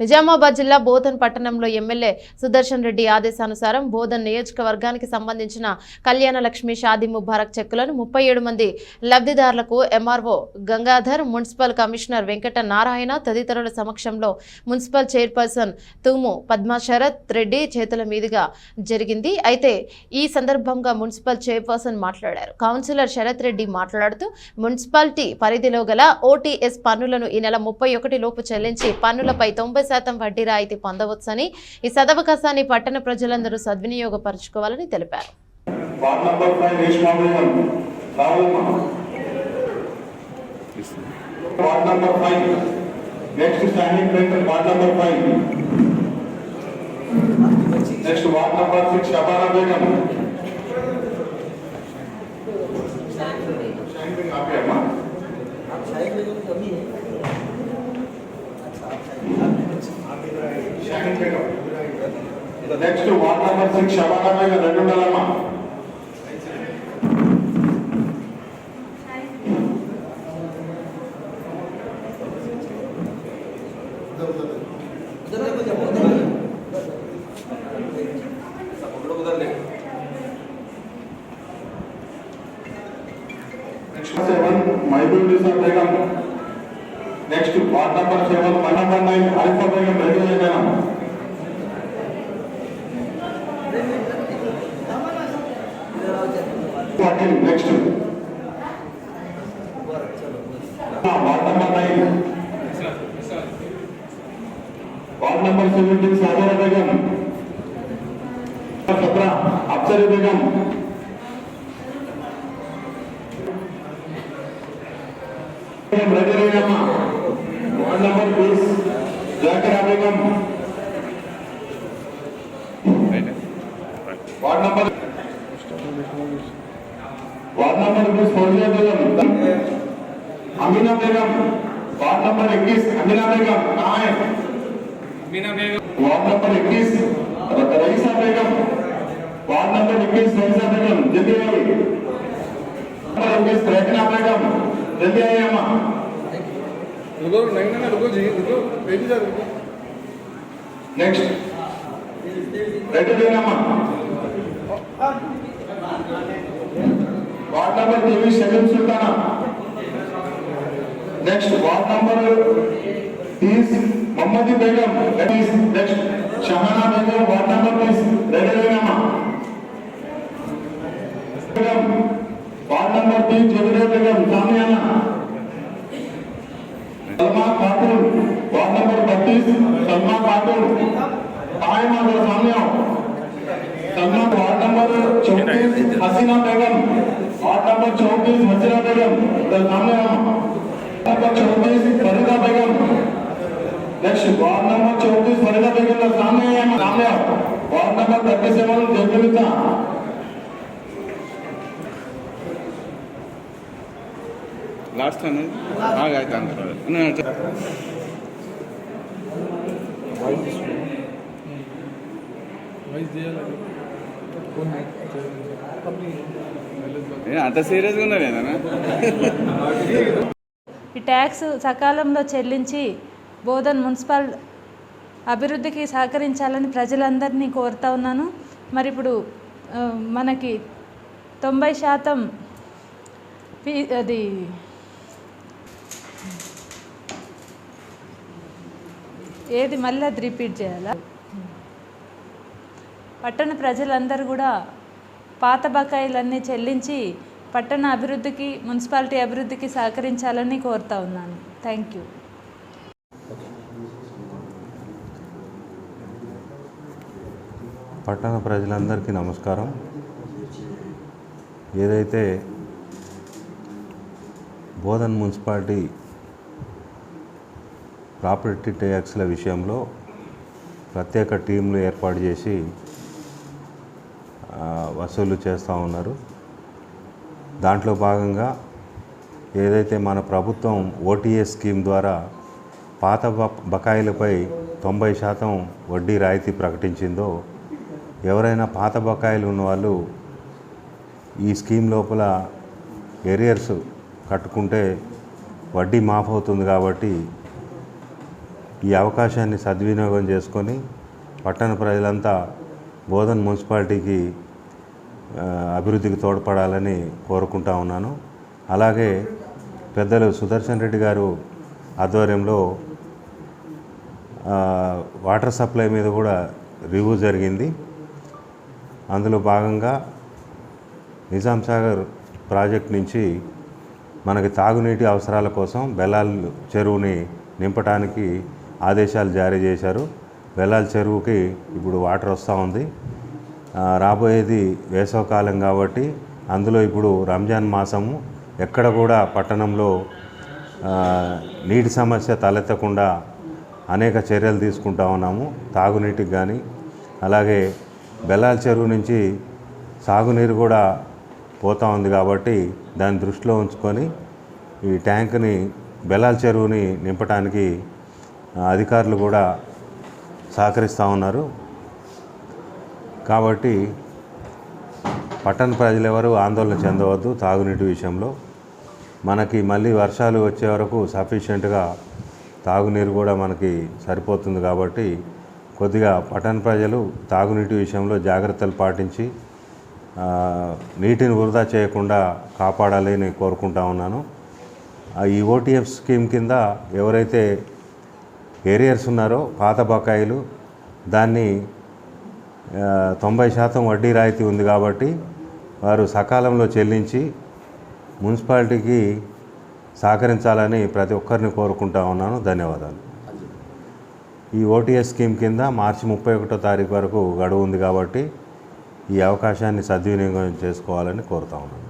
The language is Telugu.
నిజామాబాద్ జిల్లా బోధన్ పట్టణంలో ఎమ్మెల్యే సుదర్శన్ రెడ్డి ఆదేశానుసారం బోధన్ నియోజకవర్గానికి సంబంధించిన కళ్యాణ లక్ష్మి షాదీ ముబారక్ చెక్కులను ముప్పై ఏడు మంది లబ్ధిదారులకు MRO Gangadhar municipal commissioner Venkata Narayana తదితరుల సమక్షంలో మున్సిపల్ చైర్పర్సన్ తూము పద్మా శరత్ రెడ్డి చేతుల మీదుగా జరిగింది. అయితే ఈ సందర్భంగా మున్సిపల్ చైర్పర్సన్ మాట్లాడారు. కౌన్సిలర్ శరత్ రెడ్డి మాట్లాడుతూ మున్సిపాలిటీ పరిధిలో గల ఓటీఎస్ పన్నులను ఈ నెల ముప్పై ఒకటి లోపు చెల్లించి పన్నులపై తొంభై శాతం వడ్డీ రాయితీ పొందవచ్చని ఈ సదవకాశాన్ని పట్టణ ప్రజలందరూ సద్వినియోగపరచుకోవాలని తెలిపారు. Ward number five Reshma Begum Ravulamma ward number five next standing printer ward number five. Next ward number six Shabana Begum. షాంపింగ్ ఆపే నెక్స్ట్ వార్డ్ రెండు ఉండాలమ్మా. Next మైబూల్ Begum next ward number seven one number nine Begum thirteen next ward number nine ward number seventeen సాగర బేగం సత్రా Afsari Begum ready రేగమ్మా ward number please Zakira Begum number बीस बेगम अमीना बेगम वार्ड नंबर इक्कीस अमीना बेगम कहाँ है मीना बेगम वार्ड नंबर इक्कीस रईसा बेगम वार्ड नंबर इक्कीस रईसा बेगम जल्दी आई नंबर इक्कीस रेखना बेगम जल्दी आई अम्मा रुको नहीं ना रुको जी रुको बेबी जा रुको नेक्स्ट रेडी देना अम्मा ward number TV Shakeem Sultana next ward number తీస్ మహమ్మది బేగం తీస్ next Shahana Begum ward number తీస్ రెడీవేనమ్మ బేగం వార్డ్ నెంబర్ టీ జబిరే బేగం సామియానా सलमा खातून वार्ड नंबर बत्तीस सलमा खातून आए मांगो सामने आओ सलमा वार्ड नंबर चौतीस हसीना बेगम वार्ड नंबर चौबीस हजीरा बेगम सामने तो नंबर चौबीस Farida Begum next ward number चौबीस फरीदा बेगम सामने तो सामने ward number thirty seven Jaipur last था ना आ गया था ना वाइस दिया लगा कौन है? అంత సీరియస్గా ఉన్నా లేదా ఈ ట్యాక్స్ సకాలంలో చెల్లించి బోధన్ మున్సిపల్ అభివృద్ధికి సహకరించాలని ప్రజలందరినీ కోరుతా ఉన్నాను. మరి ఇప్పుడు మనకి తొంభై శాతం ఫీ అది ఏది మళ్ళీ అది రిపీట్ చేయాలా? పట్టణ ప్రజలందరూ కూడా పాత బకాయిలన్నీ చెల్లించి పట్టణ అభివృద్ధికి మున్సిపాలిటీ అభివృద్ధికి సహకరించాలని కోరుతా ఉన్నాను. Thank you. పట్టణ ప్రజలందరికీ నమస్కారం. ఏదైతే బోధన్ మున్సిపాలిటీ ప్రాపర్టీ ట్యాక్స్ల విషయంలో ప్రత్యేక టీంలు ఏర్పాటు చేసి వసూలు చేస్తూ ఉన్నారు. దాంట్లో భాగంగా ఏదైతే మన ప్రభుత్వం ఓటీఏ స్కీమ్ ద్వారా పాత బ- బకాయిలపై తొంభై శాతం వడ్డీ రాయితీ ప్రకటించిందో ఎవరైనా పాత బకాయిలు ఉన్న వాళ్ళు ఈ స్కీమ్ లోపల ఎరియర్స్ కట్టుకుంటే వడ్డీ మాఫ్ అవుతుంది కాబట్టి ఈ అవకాశాన్ని సద్వినియోగం చేసుకొని పట్టణ ప్రజలంతా బోధన్ మున్సిపాలిటీకి అభివృద్ధికి తోడ్పడాలని కోరుకుంటా ఉన్నాను. అలాగే పెద్దలు సుదర్శన్ రెడ్డి గారు ఆధ్వర్యంలో వాటర్ సప్లై మీద కూడా రివ్యూ జరిగింది. అందులో భాగంగా నిజాం సాగర్ ప్రాజెక్ట్ నుంచి మనకి తాగునీటి అవసరాల కోసం బెల్లాల్ చెరువుని నింపడానికి ఆదేశాలు జారీ చేశారు. బెల్లాల్ చెరువుకి ఇప్పుడు వాటర్ వస్తూ ఉంది. రాబోయేది వేసవకాలం కాబట్టి అందులో ఇప్పుడు రంజాన్ మాసము ఎక్కడ కూడా పట్టణంలో నీటి సమస్య తలెత్తకుండా అనేక చర్యలు తీసుకుంటా ఉన్నాము. తాగునీటికి కానీ అలాగే బెల్లాల చెరువు నుంచి సాగునీరు కూడా పోతూ ఉంది కాబట్టి దాన్ని దృష్టిలో ఉంచుకొని ఈ ట్యాంక్ని బెల్లాల చెరువుని నింపడానికి అధికారులు కూడా సహకరిస్తూ ఉన్నారు. కాబట్టి పట్టణ ప్రజలెవరూ ఆందోళన చెందవద్దు తాగునీటి విషయంలో. మనకి మళ్ళీ వర్షాలు వచ్చే వరకు సఫిషియెంట్గా తాగునీరు కూడా మనకి సరిపోతుంది కాబట్టి కొద్దిగా పట్టణ ప్రజలు తాగునీటి విషయంలో జాగ్రత్తలు పాటించి నీటిని వృధా చేయకుండా కాపాడాలని కోరుకుంటా ఉన్నాను. ఈ ఓటీఎఫ్ స్కీమ్ కింద ఎవరైతే ఏరియర్స్ ఉన్నారో పాత బకాయిలు దాన్ని తొంభై శాతం వడ్డీ రాయితీ ఉంది కాబట్టి వారు సకాలంలో చెల్లించి మున్సిపాలిటీకి సహకరించాలని ప్రతి ఒక్కరిని కోరుకుంటా ఉన్నాను. ధన్యవాదాలు. ఈ ఓటీఎస్ స్కీమ్ కింద మార్చి ముప్పై ఒకటో తారీఖు వరకు గడువు ఉంది కాబట్టి ఈ అవకాశాన్ని సద్వినియోగం చేసుకోవాలని కోరుతా ఉన్నాను.